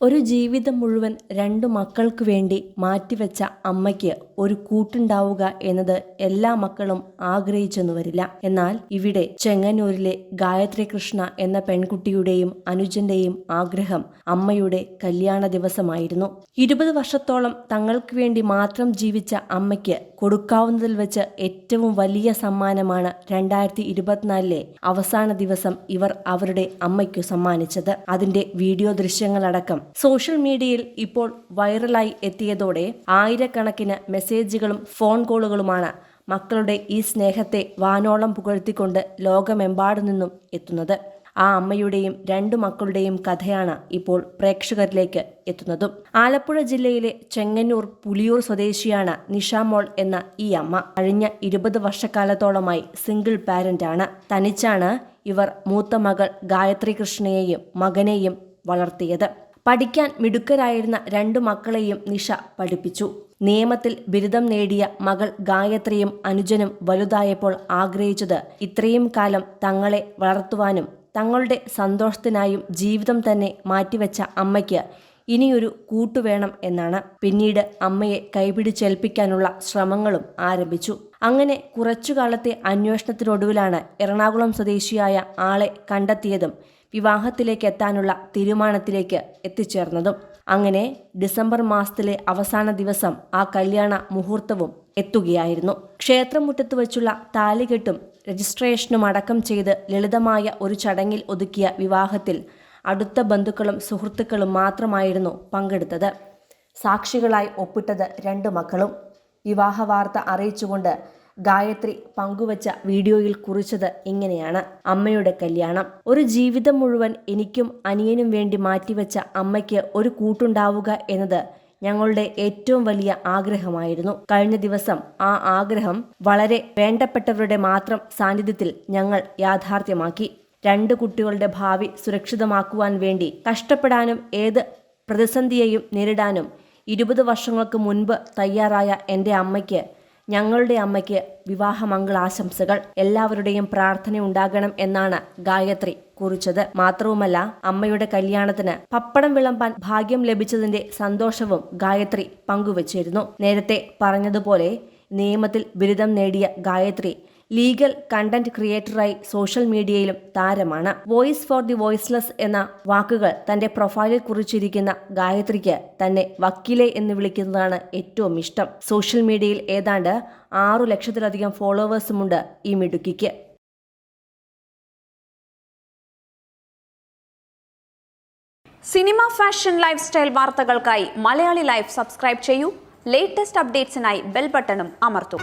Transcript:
ഒരു ജീവിതം മുഴുവൻ രണ്ടു മക്കൾക്ക് വേണ്ടി മാറ്റിവെച്ച അമ്മയ്ക്ക് ഒരു കൂട്ടുണ്ടാവുക എന്നത് എല്ലാ മക്കളും ആഗ്രഹിച്ചെന്നു വരില്ല. എന്നാൽ ഇവിടെ ചെങ്ങന്നൂരിലെ ഗായത്രി കൃഷ്ണ എന്ന പെൺകുട്ടിയുടെയും അനുജന്റെയും ആഗ്രഹം അമ്മയുടെ കല്യാണ ദിവസമായിരുന്നു. ഇരുപത് വർഷത്തോളം തങ്ങൾക്ക് വേണ്ടി മാത്രം ജീവിച്ച അമ്മയ്ക്ക് കൊടുക്കാവുന്നതിൽ വെച്ച് ഏറ്റവും വലിയ സമ്മാനമാണ് രണ്ടായിരത്തി ഇരുപത്തിനാലിലെ അവസാന ദിവസം ഇവർ അവരുടെ അമ്മയ്ക്കു സമ്മാനിച്ചത്. അതിന്റെ വീഡിയോ ദൃശ്യങ്ങളടക്കം സോഷ്യൽ മീഡിയയിൽ ഇപ്പോൾ വൈറലായി എത്തിയതോടെ ആയിരക്കണക്കിന് മെസ്സേജുകളും ഫോൺ കോളുകളുമാണ് മക്കളുടെ ഈ സ്നേഹത്തെ വാനോളം പുകഴ്ത്തിക്കൊണ്ട് ലോകമെമ്പാടു നിന്നും എത്തുന്നത്. ആ അമ്മയുടെയും രണ്ടു മക്കളുടെയും കഥയാണ് ഇപ്പോൾ പ്രേക്ഷകരിലേക്ക് എത്തുന്നതും. ആലപ്പുഴ ജില്ലയിലെ ചെങ്ങന്നൂർ പുലിയൂർ സ്വദേശിയാണ് നിഷാമോൾ എന്ന ഈ അമ്മ. കഴിഞ്ഞ ഇരുപത് വർഷക്കാലത്തോളമായി സിംഗിൾ പാരന്റാണ്. തനിച്ചാണ് ഇവർ മൂത്ത മകൾ ഗായത്രി കൃഷ്ണയെയും മകനെയും വളർത്തിയത്. പഠിക്കാൻ മിടുക്കരായിരുന്ന രണ്ടു മക്കളെയും നിഷ പഠിപ്പിച്ചു. നിയമത്തിൽ ബിരുദം നേടിയ മകൾ ഗായത്രിയും അനുജനും വലുതായപ്പോൾ ആഗ്രഹിച്ചത് ഇത്രയും കാലം തങ്ങളെ വളർത്തുവാനും തങ്ങളുടെ സന്തോഷത്തിനായും ജീവിതം തന്നെ മാറ്റിവെച്ച അമ്മയ്ക്ക് ഇനിയൊരു കൂട്ടുവേണം എന്നാണ്. പിന്നീട് അമ്മയെ കൈപിടിച്ചേൽപ്പിക്കാനുള്ള ശ്രമങ്ങളും ആരംഭിച്ചു. അങ്ങനെ കുറച്ചുകാലത്തെ അന്വേഷണത്തിനൊടുവിലാണ് എറണാകുളം സ്വദേശിയായ ആളെ കണ്ടെത്തിയതും വിവാഹത്തിലേക്ക് എത്താനുള്ള തീരുമാനത്തിലേക്ക് എത്തിച്ചേർന്നതും. അങ്ങനെ ഡിസംബർ മാസത്തിലെ അവസാന ദിവസം ആ കല്യാണ മുഹൂർത്തവും എത്തുകയായിരുന്നു. ക്ഷേത്രമുറ്റത്ത് വെച്ചുള്ള താലികെട്ടും രജിസ്ട്രേഷനും അടക്കം ചെയ്ത് ലളിതമായ ഒരു ചടങ്ങിൽ ഒതുക്കിയ വിവാഹത്തിൽ അടുത്ത ബന്ധുക്കളും സുഹൃത്തുക്കളും മാത്രമായിരുന്നു പങ്കെടുത്തത്. സാക്ഷികളായി ഒപ്പിട്ടത് രണ്ടു മക്കളും. വിവാഹ വാർത്ത അറിയിച്ചുകൊണ്ട് ഗായത്രി പങ്കുവച്ച വീഡിയോയിൽ കുറിച്ചത് ഇങ്ങനെയാണ്. അമ്മയുടെ കല്യാണം. ഒരു ജീവിതം മുഴുവൻ എനിക്കും അനിയനും വേണ്ടി മാറ്റിവെച്ച അമ്മയ്ക്ക് ഒരു കൂട്ടുണ്ടാവുക എന്നത് ഞങ്ങളുടെ ഏറ്റവും വലിയ ആഗ്രഹമായിരുന്നു. കഴിഞ്ഞ ദിവസം ആ ആഗ്രഹം വളരെ വേണ്ടപ്പെട്ടവരുടെ മാത്രം സാന്നിധ്യത്തിൽ ഞങ്ങൾ യാഥാർത്ഥ്യമാക്കി. രണ്ട് കുട്ടികളുടെ ഭാവി സുരക്ഷിതമാക്കുവാൻ വേണ്ടി കഷ്ടപ്പെടാനും ഏത് പ്രതിസന്ധിയെയും നേരിടാനും ഇരുപത് വർഷങ്ങൾക്ക് മുൻപ് തയ്യാറായ എന്റെ അമ്മയ്ക്ക് ഞങ്ങളുടെ അമ്മയ്ക്ക് വിവാഹമംഗളാശംസകൾ എല്ലാവരുടെയും പ്രാർത്ഥന ഉണ്ടാകണം എന്നാണ് ഗായത്രി കുറിച്ചത്. മാത്രവുമല്ല അമ്മയുടെ കല്യാണത്തിന് പപ്പടം വിളമ്പാൻ ഭാഗ്യം ലഭിച്ചതിന്റെ സന്തോഷവും ഗായത്രി പങ്കുവച്ചിരുന്നു. നേരത്തെ പറഞ്ഞതുപോലെ നിയമത്തിൽ ബിരുദം നേടിയ ഗായത്രി ലീഗൽ കണ്ടന്റ് ക്രിയേറ്ററായി സോഷ്യൽ മീഡിയയിലും താരമാണ്. വോയിസ് ഫോർ ദി വോയിസ്ലെസ് എന്ന വാക്കുകൾ തന്റെ പ്രൊഫൈലിൽ കുറിച്ചിരിക്കുന്ന ഗായത്രിക്ക് തന്നെ വക്കീലെ എന്ന് വിളിക്കുന്നതാണ് ഏറ്റവും ഇഷ്ടം. സോഷ്യൽ മീഡിയയിൽ ഏതാണ്ട് ആറു ലക്ഷത്തിലധികം ഫോളോവേഴ്സുമുണ്ട് ഈ മിടുക്കിക്ക്. സിനിമ ഫാഷൻ ലൈഫ് സ്റ്റൈൽ വാർത്തകൾക്കായി മലയാളി ലൈഫ് സബ്സ്ക്രൈബ് ചെയ്യൂ. ലേറ്റസ്റ്റ് അപ്ഡേറ്റ്സിനായി ബെൽ ബട്ടണും അമർത്തും.